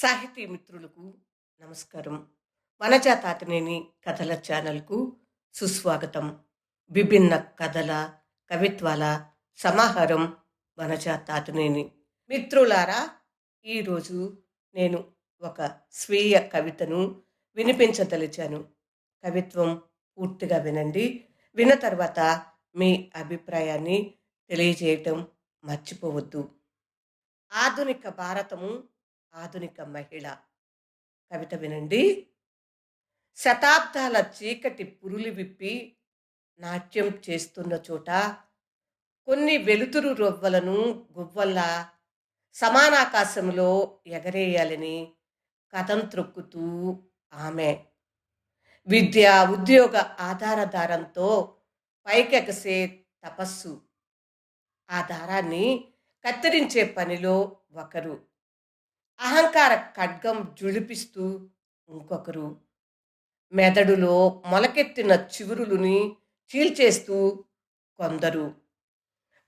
సాహితీ మిత్రులకు నమస్కారం. వనజాతాతనేని కథల ఛానల్కు సుస్వాగతం. విభిన్న కథల కవిత్వాల సమాహారం వనజాతాతనేని మిత్రులారా ఈరోజు నేను ఒక స్వీయ కవితను వినిపించదలిచాను. కవిత్వం పూర్తిగా వినండి. విన్న తర్వాత మీ అభిప్రాయాన్ని తెలియజేయటం మర్చిపోవద్దు. ఆధునిక భారతము ఆధునిక మహిళ కవిత వినండి. శతాబ్దాల చీకటి పురులు విప్పి నాట్యం చేస్తున్న చోట కొన్ని వెలుతురు రొవ్వలను గువ్వల్లా సమానాకాశంలో ఎగరేయాలని కథం త్రొక్కుతూ ఆమె విద్య ఉద్యోగ ఆధారధారంతో పైకెగసే తపస్సు. ఆ దారాన్ని కత్తిరించే పనిలో ఒకరు. అహంకార ఖడ్గం జుళిపిస్తూ ఇంకొకరు. మెదడులో మొలకెత్తిన చివురులుని చీల్చేస్తూ కొందరు.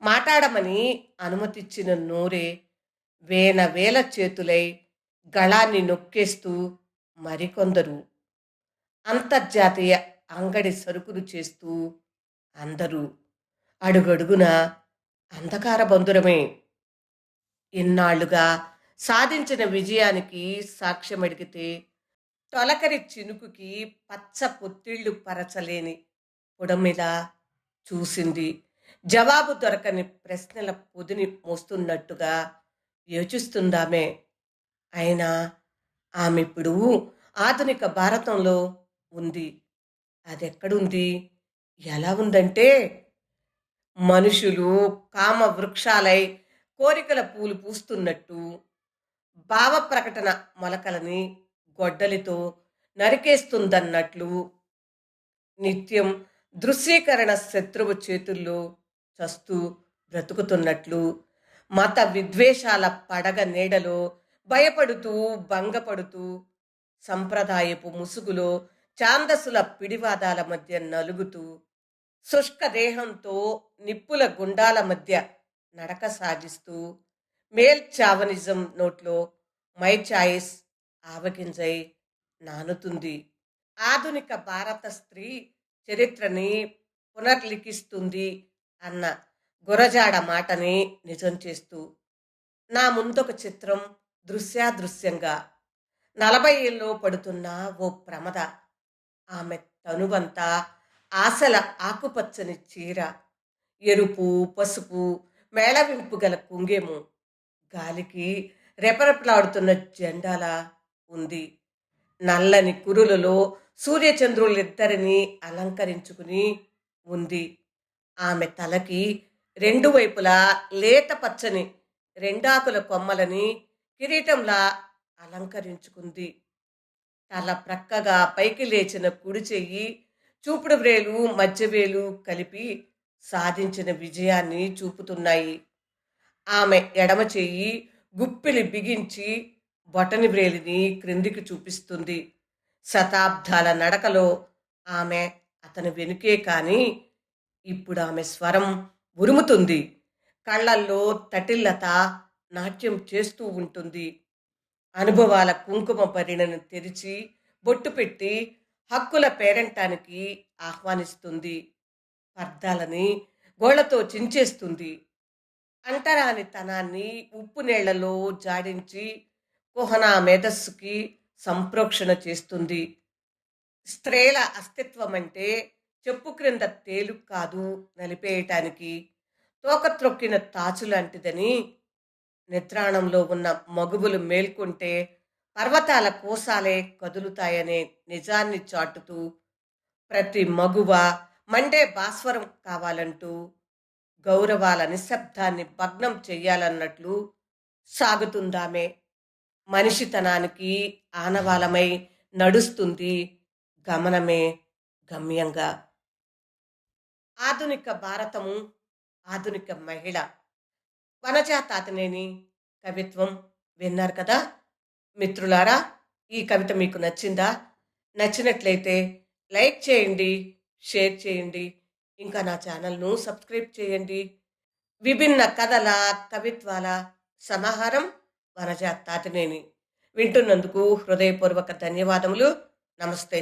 మాట్లాడమని అనుమతిచ్చిన నోరే వేల వేల చేతులై గళాన్ని నొక్కేస్తూ మరికొందరు. అంతర్జాతీయ అంగడి సరుకులు చేస్తూ అందరూ. అడుగడుగున అంధకార బంధురమే. ఇన్నాళ్ళుగా సాధించిన విజయానికి సాక్ష్యం అడిగితే తొలకరి చినుకుకి పచ్చ పొత్తిళ్ళు పరచలేని మీద చూసింది. జవాబు దొరకని ప్రశ్నల పొదిని మోస్తున్నట్టుగా యోచిస్తుందామే. అయినా ఆమె ఇప్పుడు ఆధునిక భారతంలో ఉంది. అదెక్కడుంది? ఎలా ఉందంటే మనుషులు కామ వృక్షాలై కోరికల పూలు పూస్తున్నట్టు భావ ప్రకటన మొలకలని గొడ్డలితో నరికేస్తుందన్నట్లు నిత్యం దృశ్యీకరణ శత్రువు చేతుల్లో చస్తూ బ్రతుకుతున్నట్లు మత విద్వేషాల పడగ నీడలో భయపడుతూ భంగపడుతూ సంప్రదాయపు ముసుగులో ఛాందసుల పిడివాదాల మధ్య నలుగుతూ శుష్క దేహంతో నిప్పుల గుండాల మధ్య నడక సాగిస్తూ మేల్ చావనిజం నోట్లో మై చాయిస్ ఆవగింజై నానుతుంది. ఆధునిక భారత స్త్రీ చరిత్రని పునర్లిఖిస్తుంది అన్న గురజాడ మాటని నిజం చేస్తూ నా ముందొక చిత్రం దృశ్యాదృశ్యంగా. నలభై ఏళ్ళలో పడుతున్న ఓ ప్రమద. ఆమె తనువంతా ఆశల ఆకుపచ్చని చీర. ఎరుపు పసుపు మేళవింపు గల కుంగేము. గాలికి రెపరెపలాడుతున్న జెండాలా ఉంది. నల్లని కురులలో సూర్యచంద్రులిద్దరిని అలంకరించుకుని ఉంది. ఆమె తలకి రెండు వైపులా లేత పచ్చని రెండాకుల కొమ్మలని కిరీటంలా అలంకరించుకుంది. తల ప్రక్కగా పైకి లేచిన కుడి చెయ్యి చూపుడు వ్రేలు మధ్యవేలు కలిపి సాధించిన విజయాన్ని చూపుతున్నాయి. ఆమె ఎడమ చెయ్యి గుప్పిలి బిగించి బొటని వ్రేలిని క్రిందికి చూపిస్తుంది. శతాబ్దాల నడకలో ఆమె అతని వెనుకే కానీ ఇప్పుడు ఆమె స్వరం ఉరుముతుంది. కళ్ళల్లో తటిల్లత నాట్యం చేస్తూ ఉంటుంది. అనుభవాల కుంకుమ పరిణను తెరిచి బొట్టు పెట్టి హక్కుల పేరంటానికి ఆహ్వానిస్తుంది. పర్దాలని గోళ్ళతో చించేస్తుంది. అంటరానితనాన్ని ఉప్పు నీళ్ళలో జాడించి కుహనా మేధస్సుకి సంప్రోక్షణ చేస్తుంది. స్త్రీల అస్తిత్వం అంటే చెప్పు క్రింద తేలు కాదు నలిపేయటానికి. తోక త్రొక్కిన తాచు లాంటిదని నిద్రాణంలో ఉన్న మగుబులు మేల్కొంటే పర్వతాల కోసాలే కదులుతాయనే నిజాన్ని చాటుతూ ప్రతి మగువ మండే భాస్వరం కావాలంటూ గౌరవాల నిశ్శబ్దాన్ని భగ్నం చెయ్యాలన్నట్లు సాగుతుందామే. మనిషితనానికి ఆనవాలమై నడుస్తుంది గమనమే గమ్యంగా. ఆధునిక భారతము ఆధునిక మహిళ వనజా తాతనేని కవిత్వం విన్నారు కదా? మిత్రులారా ఈ కవిత మీకు నచ్చిందా? నచ్చినట్లయితే లైక్ చేయండి షేర్ చేయండి ఇంకా నా ఛానల్ను సబ్స్క్రైబ్ చేయండి. విభిన్న కథల కవిత్వాల సమాహారం వనజ తాతినేని వింటున్నందుకు హృదయపూర్వక ధన్యవాదములు. నమస్తే.